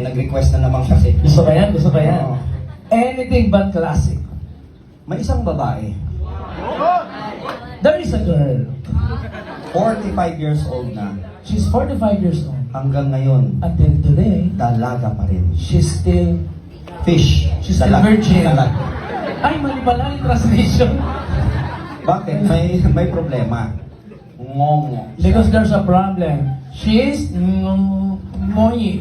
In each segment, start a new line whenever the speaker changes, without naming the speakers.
may nag-request na naman kasi.
Gusto ko yan, gusto ko yan.
Oo.
Anything but classic.
May isang babae,
There is a girl.
45 years old na,
She's 45 years old.
hanggang ngayon,
Until today,
dalaga pa rin.
she's still...
Fish.
She's still
dalag-
virgin.
dalag.
Ay, mali pala yung translation.
Bakit? May may problema. Ngongo.
Because there's a problem. She's... Mm, moyi.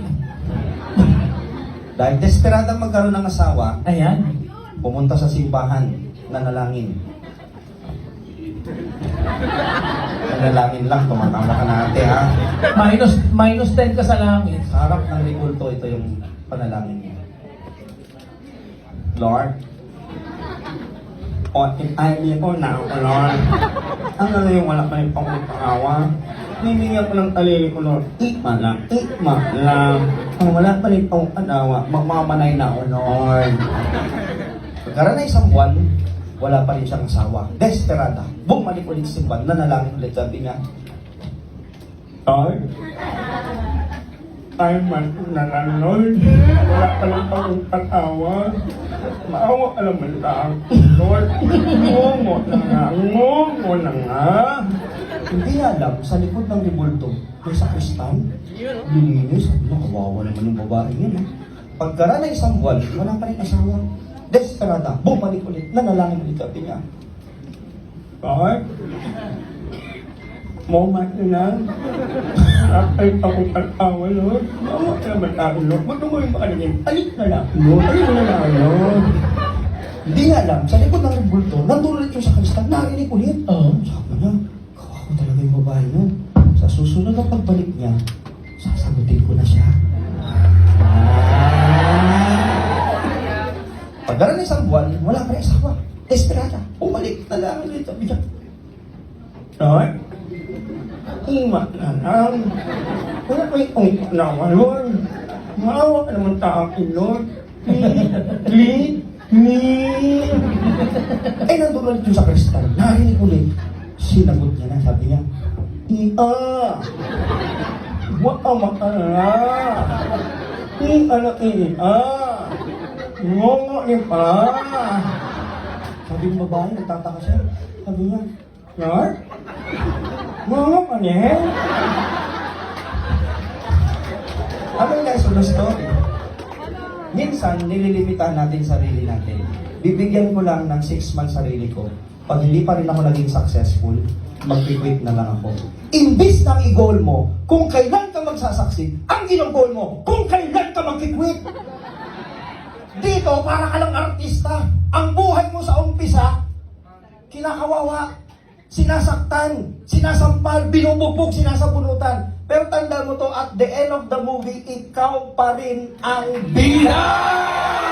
Dahil desperadang magkaroon ng asawa,
Ayan.
pumunta sa simbahan, nanalangin. Nanalangin lang, tumatama ka na ate ha.
Minus, minus 10 ka sa langit.
Sa harap ng ribulto, ito yung panalangin niya. Lord, o ay ko na ako, Lord. Ang ano yung wala pa yung pangutawa. Hihingi ako ng talili ko, Lord. Ikma lang, ikma lang. Kung wala pa rin pangutawa, magmamanay na ako, Lord. Pagkaroon na isang buwan, wala pa rin siyang asawa. Desperada. Bumalik ulit sa simbahan, nanalangin ulit. Sabi niya, Lord, ay man na lang, Lord. Wala ka lang akong pag-awa. Maawa ka naman lang. Lord, ngongo na nga. Ngongo na nga. Hindi niya alam, sa likod ng ribulto, may sakristan. Lilinis. Sabi niya, kawawa naman yung babae ah. Pagkara na isang buwan, wala pa rin asawa. Desperada, bumalik ulit, nanalangin ulit. Sabi niya, Lord, Moment na lang. Ay, ako pag-awa, Lord. Maawa ka naman tayo, Lord. Huwag mo yung makalagay. Alik na lang, Lord. Alik na lang, Lord. Hindi nga alam, sa likod ng rebulto, nandun ulit yung sa kristal, narinig ulit.
Oo.
Sabi niya, kawawa talaga yung babae nun. Sa susunod na pagbalik niya, sasagutin ko na siya. Pagdala ng isang buwan, wala pa rin asawa. Desperada. Umalik na lang ulit. Sabi niya, Lord, Ima na lang. Wala ko yung nawa, Lord. Maawa ka naman sa akin, Lord. Please, please, please. Eh, nandun ulit yung sa kristal. Narinig ulit. Sinagot niya na, sabi niya, Iya, huwag ka makala. Iya na iya. Ngongo ni pa. Sabi ng babae, nagtataka siya. Sabi niya, Lord, ngongo ka niya. Ano yung guys, the story? Minsan, nililimitahan natin sarili natin. Bibigyan ko lang ng 6 months sarili ko. Pag hindi pa rin ako naging successful, mag-quit na lang ako. Imbis na i-goal mo, kung kailan ka magsasucceed, ang ginong-goal mo, kung kailan ka mag-quit. Dito, para ka lang artista. Ang buhay mo sa umpisa, kinakawawa, sinasaktan, sinasampal, binubugbog, sinasabunutan. Pero tanda mo to, at the end of the movie, ikaw pa rin ang bida!